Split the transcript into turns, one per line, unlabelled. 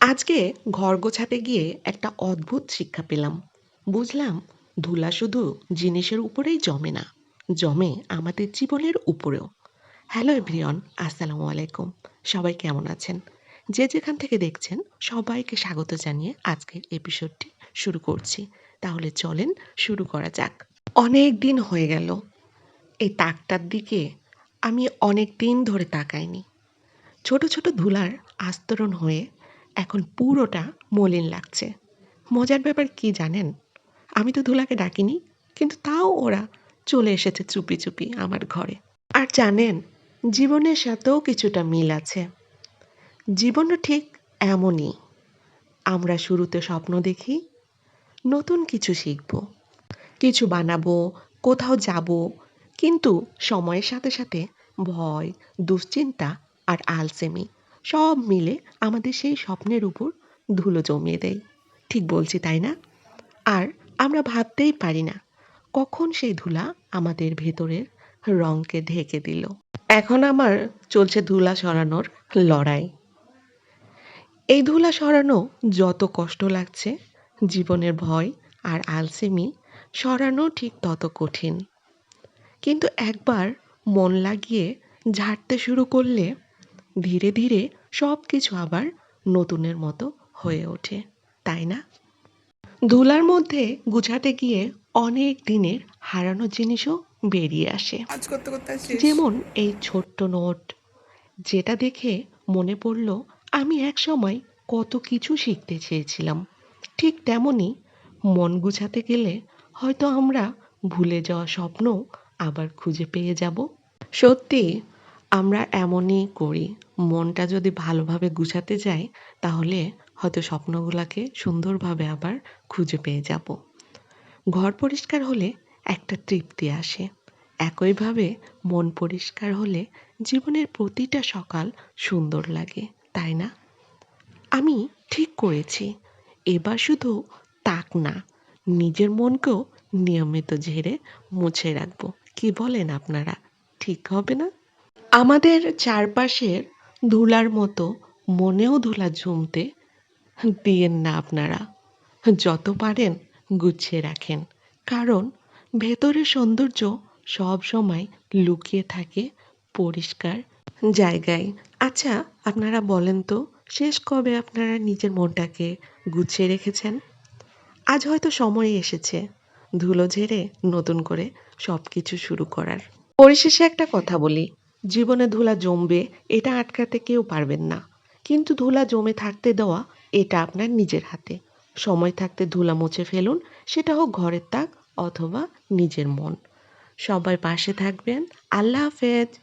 আজকে ঘর গোছাতে গিয়ে একটা অদ্ভুত শিক্ষা পেলাম। বুঝলাম ধুলা শুধু জিনিসের উপরেই জমে না, জমে আমাদের জীবনের উপরেও। হ্যালো এভরিওয়ান, আসসালামু আলাইকুম। সবাই কেমন আছেন? যে যেখান থেকে দেখছেন, সবাইকে স্বাগত জানিয়ে আজকের এপিসোডটি শুরু করছি। তাহলে চলেন শুরু করা যাক। অনেক দিন হয়ে গেল। এই তাকটার দিকে আমি অনেক দিন ধরে তাকাইনি। ছোট ছোট ধুলার আস্তরণ হয়ে এখন পুরোটা মলিন লাগছে। মজার ব্যাপার কি জানেন? আমি তো ধুলাকে ডাকিনি, কিন্তু তাও ওরা চলে এসেছে চুপি চুপি আমার ঘরে। আর জানেন, জীবনের সাথেও কিছুটা মিল আছে। জীবনও ঠিক এমনই। আমরা শুরুতে স্বপ্ন দেখি, নতুন কিছু শিখব। কিছু বানাবো, কোথাও যাব, কিন্তু সময়ের সাথে সাথে ভয়, দুশ্চিন্তা আর আলসেমি সব মিলে আমাদের সেই স্বপ্নের উপর ধুলো জমিয়ে দেয়। ঠিক বলছি, তাই না? আর আমরা ভাবতেই পারি না কখন সেই ধুলা আমাদের ভেতরের রঙকে ঢেকে দিল। এখন আমার চলছে ধুলা সরানোর লড়াই। এই ধুলা সরানো যত কষ্ট লাগছে, জীবনের ভয় আর আলসেমি সরানো ঠিক তত কঠিন। কিন্তু একবার মন লাগিয়ে ঝাড়তে শুরু করলে ধীরে ধীরে সব কিছু আবার নতুনের মতো হয়ে ওঠে তাই না? ধুলার মধ্যে গুছাতে গিয়ে অনেক দিনের হারানো জিনিসও বেরিয়ে আসে। যেমন এই ছোট্ট নোট যেটা দেখে মনে পড়ল আমি এক সময় কত কিছু শিখতে চেয়েছিলাম। ঠিক তেমনই মন গুছাতে গেলে হয়তো আমরা ভুলে যাওয়া স্বপ্ন আবার খুঁজে পেয়ে যাব। সত্যি আমরা এমনই করি। মনটা যদি ভালোভাবে গুছাতে যাই তাহলে হয়তো স্বপ্নগুলোকে সুন্দরভাবে আবার খুঁজে পেয়ে যাব। ঘর পরিষ্কার হলে একটা তৃপ্তি আসে। একইভাবে মন পরিষ্কার হলে জীবনের প্রতিটা সকাল সুন্দর লাগে, তাই না? আমি ঠিক করেছি। এবার শুধু তাক না, নিজের মনকেও নিয়মিত ঝেড়ে মুছে রাখব। কি বলেন আপনারা? ঠিক হবে না? আমাদের চারপাশের ধুলার মতো, মনেও ধুলা জমতে দিয়েন না আপনারা। যত পারেন গুছিয়ে রাখেন। কারণ ভেতরের সৌন্দর্য সব সময় লুকিয়ে থাকে পরিষ্কার জায়গায়। আচ্ছা আপনারা বলেন তো, শেষ কবে আপনারা নিজের মনটাকে গুছিয়ে রেখেছেন? আজ হয়তো সময় এসেছে ধুলো ঝেড়ে নতুন করে সব কিছু শুরু করার। পরিশেষে একটা কথা বলি। জীবনে ধুলা জমবে, এটা আটকাতে কেউ পারবেন না। কিন্তু ধুলা জমে থাকতে দেওয়া, এটা আপনার নিজের হাতে। সময় থাকতে ধুলা মুছে ফেলুন, সেটা হোক ঘরের তাক অথবা নিজের মন। সবাই পাশে থাকবেন। আল্লাহ হাফেজ।